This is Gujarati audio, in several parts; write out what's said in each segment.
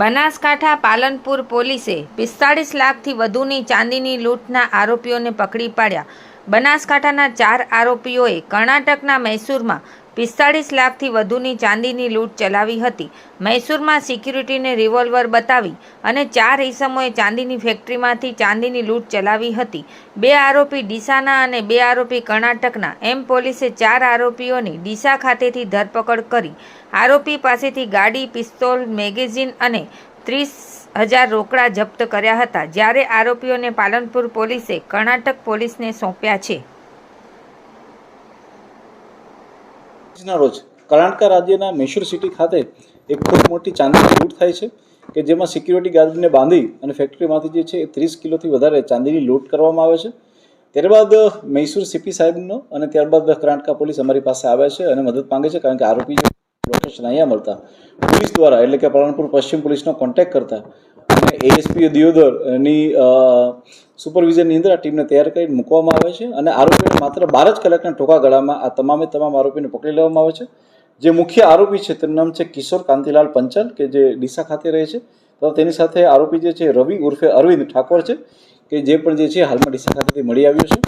બનાસકાંઠા પાલનપુર પોલીસે પિસ્તાળીસ લાખથી વધુની ચાંદીની લૂંટના આરોપીઓને પકડી પાડ્યા. બનાસકાંઠાના ચાર આરોપીઓએ કર્ણાટકના મૈસૂરમાં પિસ્તાળીસ લાખથી વધુની ચાંદીની લૂંટ ચલાવી હતી. મૈસૂરમાં સિક્યુરિટીને રિવોલ્વર બતાવી અને ચાર ઈસમોએ ચાંદીની ફેક્ટરીમાંથી ચાંદીની લૂંટ ચલાવી હતી. બે આરોપી ડીસાના અને બે આરોપી કર્ણાટકના. એમ પોલીસે ચાર આરોપીઓની ડીસા ખાતેથી ધરપકડ કરી. આરોપી પાસેથી ગાડી, પિસ્તોલ, મેગેઝીન અને ત્રીસ હજાર રોકડા જપ્ત કર્યા હતા. જ્યારે આરોપીઓને પાલનપુર પોલીસે કર્ણાટક પોલીસને સોંપ્યા છે. આજના રોજ કર્ણાટકા રાજ્યના મૈસૂર સિટી ખાતે એક ખૂબ મોટી ચાંદીની લૂંટ થાય છે કે જેમાં સિક્યુરિટી ગાર્ડને બાંધી અને ફેક્ટરીમાંથી જે છે એ ત્રીસ કિલોથી વધારે ચાંદીની લૂંટ કરવામાં આવે છે. ત્યારબાદ મૈસૂર સીપી સાહેબનો અને ત્યારબાદ કર્ણાટકા પોલીસ અમારી પાસે આવે છે અને મદદ માંગે છે કારણ કે આરોપી લોકેશન અહીંયા મળતા. પોલીસ દ્વારા એટલે કે પાલનપુર પશ્ચિમ પોલીસનો કોન્ટેક્ટ કરતા એએસપી દિયોદરની સુપરવિઝનની અંદર આ ટીમને તૈયાર કરી મૂકવામાં આવે છે અને આરોપીને માત્ર બાર જ કલાકના ટોકા ગાળામાં આ તમામે તમામ આરોપીને પકડી લેવામાં આવે છે. જે મુખ્ય આરોપી છે, તેનું નામ છે કિશોર કાંતિલાલ પંચાલ, કે જે ડીસા ખાતે રહે છે. તથા તેની સાથે આરોપી જે છે, રવિ ઉર્ફે અરવિંદ ઠાકોર છે, કે જે પણ જે છે, હાલમાં ડીસા ખાતેથી મળી આવ્યું છે.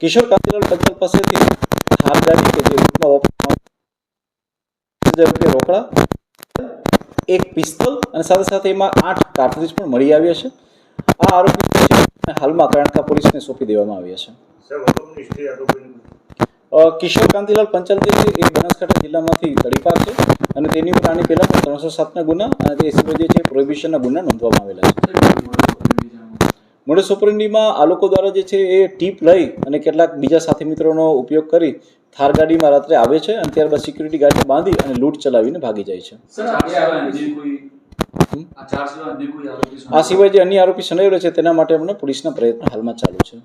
કિશોર કાંતિલાલ પંચાલ પાસેથી ગાડી કે જે રોકડા એક પિસ્તોલ અને સાથે સાથે એમાં આઠ કાર્ટ્રિજ પણ મળી આવ્યા છે. આ આરોપી હાલમાં કર્ણાટક પોલીસને સોંપી દેવામાં આવ્યા છે. કિશોર કાંતિલાલ પંચાલ એ બનાસકાંઠા જિલ્લામાંથી તડીપાર છે અને તેની ઉપર આની પહેલાં પણ ત્રણસો સાતના ગુના અને તે સિવાય જે છે પ્રોહિબિશનના ગુના નોંધવામાં આવેલા છે. મોડે ઓપરેન્ડીમાં આ લોકો દ્વારા જે છે એ ટીપ લઈ અને કેટલાક બીજા સાથી મિત્રોનો ઉપયોગ કરી થાર ગાડીમાં રાત્રે આવે છે અને ત્યારબાદ સિક્યુરિટી ગાર્ડને બાંધી અને લૂંટ ચલાવીને ભાગી જાય છે. આ સિવાય જે અન્ય આરોપી શનાયેલો છે તેના માટે અમને પોલીસના પ્રયત્ન હાલમાં ચાલુ છે.